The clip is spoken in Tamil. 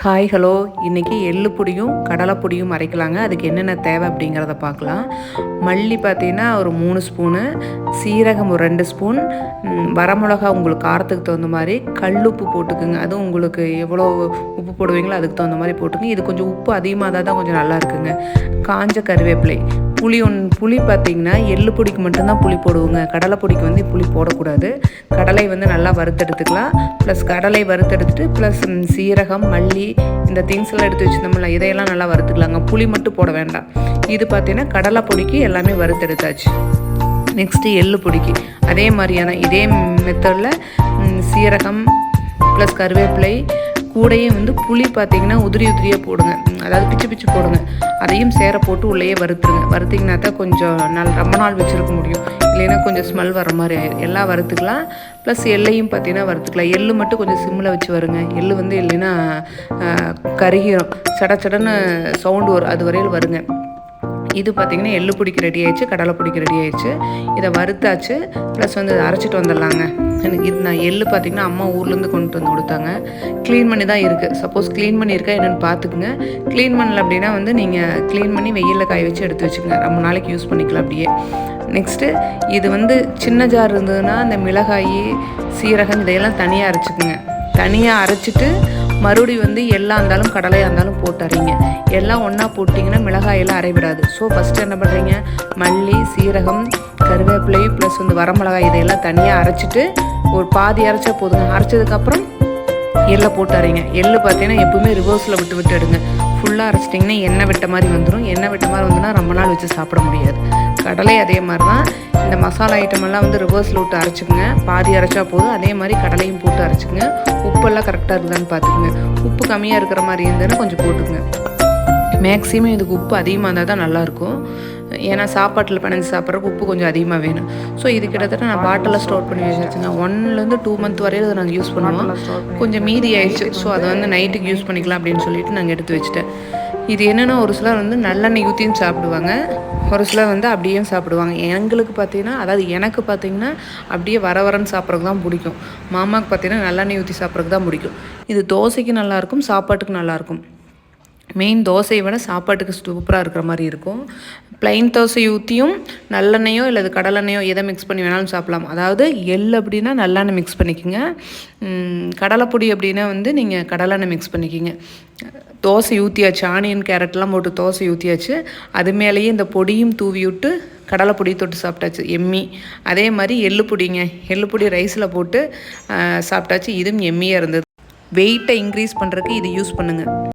ஹாய் ஹலோ இன்றைக்கி எள்ளு பொடியும் கடலை பொடியும் அரைக்கலாங்க. அதுக்கு என்னென்ன தேவை அப்படிங்கிறத பார்க்கலாம். மல்லி பார்த்தீங்கன்னா ஒரு மூணு ஸ்பூனு சீரகம் ஒரு ரெண்டு ஸ்பூன் வரமிளகா உங்களுக்கு காரத்துக்கு தகுந்த மாதிரி கல் உப்பு போட்டுக்குங்க. அதுவும் உங்களுக்கு எவ்வளோ உப்பு போடுவீங்களோ அதுக்கு தகுந்த மாதிரி போட்டுங்க இது கொஞ்சம் உப்பு அதிகமாக தான் தான் கொஞ்சம் நல்லா இருக்குங்க. காஞ்ச கருவேப்பிலை புளி ஒன்று புளி பார்த்தீங்கன்னா எள்ளு பொடிக்கு மட்டும்தான் புளி போடுவோங்க. கடலை பொடிக்கு வந்து புளி போடக்கூடாது. கடலை வந்து நல்லா வறுத்தெடுத்துக்கலாம். ப்ளஸ் கடலை வறுத்தெடுத்துட்டு ப்ளஸ் சீரகம் மல்லி இந்த திங்ஸ் எல்லாம் எடுத்து வச்சுருந்தோம்ல இதையெல்லாம் நல்லா வறுத்துக்கலாங்க. புளி மட்டும் போட வேண்டாம். இது பார்த்திங்கன்னா கடலை பொடிக்கு எல்லாமே வறுத்தெடுத்தாச்சு. நெக்ஸ்ட்டு எள்ளு பொடிக்கு. அதே மாதிரியான இதே மெத்தடில் சீரகம் ப்ளஸ் கருவேப்பிலை கூடையே வந்து புளி பார்த்தீங்கன்னா உதிரி உதிரியாக போடுங்க. அதாவது பிச்சு பிச்சு போடுங்க. அதையும் சேர போட்டு உள்ளேயே வறுத்துருங்க. வறுத்திங்கன்னா தான் கொஞ்சம் நாள் ரொம்ப நாள் வச்சுருக்க முடியும். இல்லைன்னா கொஞ்சம் ஸ்மெல் வர மாதிரி ஆயிடும் எல்லாம் வறுத்துக்கலாம். ப்ளஸ் எள்ளையும் பார்த்தீங்கன்னா வறுத்துக்கலாம். எள்ளு மட்டும் கொஞ்சம் சிம்மில் வச்சு வருங்க. எள்ளு வந்து இல்லைன்னா கருகிரும். சட சடன்னு சவுண்டு வரும். அது வரையில் வருங்க. இது பார்த்தீங்கன்னா எள்ளு பிடிக்க ரெடி ஆயிடுச்சு கடலை பிடிக்க ரெடி ஆயிடுச்சு. இதை வறுத்தாச்சு ப்ளஸ் வந்து இதை அரைச்சிட்டு வந்துடலாங்க. எனக்கு இது நான் எள்ளு பார்த்தீங்கன்னா அம்மா ஊர்லேருந்து கொண்டு வந்து கொடுத்தாங்க. க்ளீன் பண்ணி தான் இருக்குது சப்போஸ் க்ளீன் பண்ணியிருக்கா என்னென்னு பார்த்துக்குங்க க்ளீன் பண்ணல அப்படின்னா வந்து நீங்கள் க்ளீன் பண்ணி வெயிலில் காய வச்சு எடுத்து வச்சுக்கோங்க. ரொம்ப நாளைக்கு யூஸ் பண்ணிக்கலாம் அப்படியே. நெக்ஸ்ட்டு இது வந்து சின்ன ஜார் இருந்ததுன்னா இந்த மிளகாய் சீரகம் இதையெல்லாம் தனியாக அரைச்சிக்குங்க. தனியாக அரைச்சிட்டு மறுபடியும் வந்து எல்லாம் இருந்தாலும் கடலையாக இருந்தாலும் போட்டு எல்லாம் ஒன்றா போட்டிங்கன்னா மிளகாயெல்லாம் அரைவிடாது ஸோ ஃபஸ்ட்டு என்ன பண்ணுறீங்க மல்லி சீரகம் கருவேப்பிலை ப்ளஸ் வந்து வரமிளகாய் இதையெல்லாம் தனியாக அரைச்சிட்டு ஒரு பாதி அரைச்சா போதுங்க. அரைச்சதுக்கப்புறம் எள்ளை போட்டு அரைங்க எள்ளு பார்த்தீங்கன்னா எப்பவுமே ரிவர்ஸில் விட்டு விட்டு எடுங்க. ஃபுல்லாக அரைச்சிட்டிங்கன்னா எண்ணெய் விட்ட மாதிரி வந்துடும் எண்ணெய் விட்ட மாதிரி வந்துன்னா ரொம்ப நாள் வச்சு சாப்பிட முடியாது. கடலை அதே மாதிரி தான் இந்த மசாலா ஐட்டமெல்லாம் வந்து ரிவர்ஸில் விட்டு அரைச்சிக்கோங்க. பாதி அரைச்சா போதும். அதே மாதிரி கடலையும் போட்டு அரைச்சிக்கோங்க. உப்பெல்லாம் கரெக்டாக இருக்குதான்னு பார்த்துக்குங்க. உப்பு கம்மியாக இருக்கிற மாதிரி இருந்ததுன்னா கொஞ்சம் போட்டுக்குங்க. மேக்ஸிமம் இதுக்கு உப்பு அதிகமாக இருந்தால் தான் நல்லாயிருக்கும். ஏன்னா சாப்பாட்டில் பிணைஞ்சு சாப்பிட்றதுக்கு உப்பு கொஞ்சம் அதிகமாக வேணும். ஸோ இது கிட்டத்தட்ட நான் பாட்டிலில் ஸ்டோர் பண்ணி வச்சுருச்சுங்க ஒன்லேருந்து டூ மந்த் வரையும் அதை நாங்கள் யூஸ் பண்ணுவோம். கொஞ்சம் மீதி ஆயிடுச்சு. ஸோ அதை வந்து நைட்டுக்கு யூஸ் பண்ணிக்கலாம் அப்படின்னு சொல்லிட்டு நாங்கள் எடுத்து வச்சுட்டேன். இது என்னென்னா ஒரு சிலர் வந்து நல்லெண்ணெய் ஊற்றியும் சாப்பிடுவாங்க. ஒரு சிலர் வந்து அப்படியே சாப்பிடுவாங்க. எங்களுக்கு பார்த்தீங்கன்னா அதாவது எனக்கு பார்த்தீங்கன்னா அப்படியே வர வரன்னு சாப்பிட்றதுக்கு தான் பிடிக்கும். மாமாவுக்கு பார்த்தீங்கன்னா நல்லெண்ணெய் ஊற்றி சாப்பிட்றதுக்கு தான் பிடிக்கும். இது தோசைக்கு நல்லாயிருக்கும் சாப்பாட்டுக்கு நல்லாயிருக்கும். மெயின் தோசையை விட சாப்பாட்டுக்கு சூப்பராக இருக்கிற மாதிரி இருக்கும். ப்ளைன் தோசை ஊற்றியும் நல்லெண்ணெயோ இல்லை கடலெண்ணெயோ எதை மிக்ஸ் பண்ணி வேணாலும் சாப்பிடலாம். அதாவது எள் அப்படின்னா நல்லெண்ணெய் மிக்ஸ் பண்ணிக்கோங்க. கடலைப்பொடி அப்படின்னா வந்து நீங்கள் கடலெண்ணெய் மிக்ஸ் பண்ணிக்கிங்க. தோசை ஊற்றியாச்சு ஆனியன் கேரட்லாம் போட்டு தோசை ஊற்றியாச்சு அது மேலேயே இந்த பொடியும் தூவி விட்டு கடலைப்பொடி தொட்டு சாப்பிட்டாச்சு. எம்மி. அதே மாதிரி எள்ளு பொடிங்க. எள்ளு பொடி ரைஸில் போட்டு சாப்பிட்டாச்சு. இதுவும் எம்மியாக இருந்தது. வெயிட்டை இன்க்ரீஸ் பண்ணுறதுக்கு இது யூஸ் பண்ணுங்கள்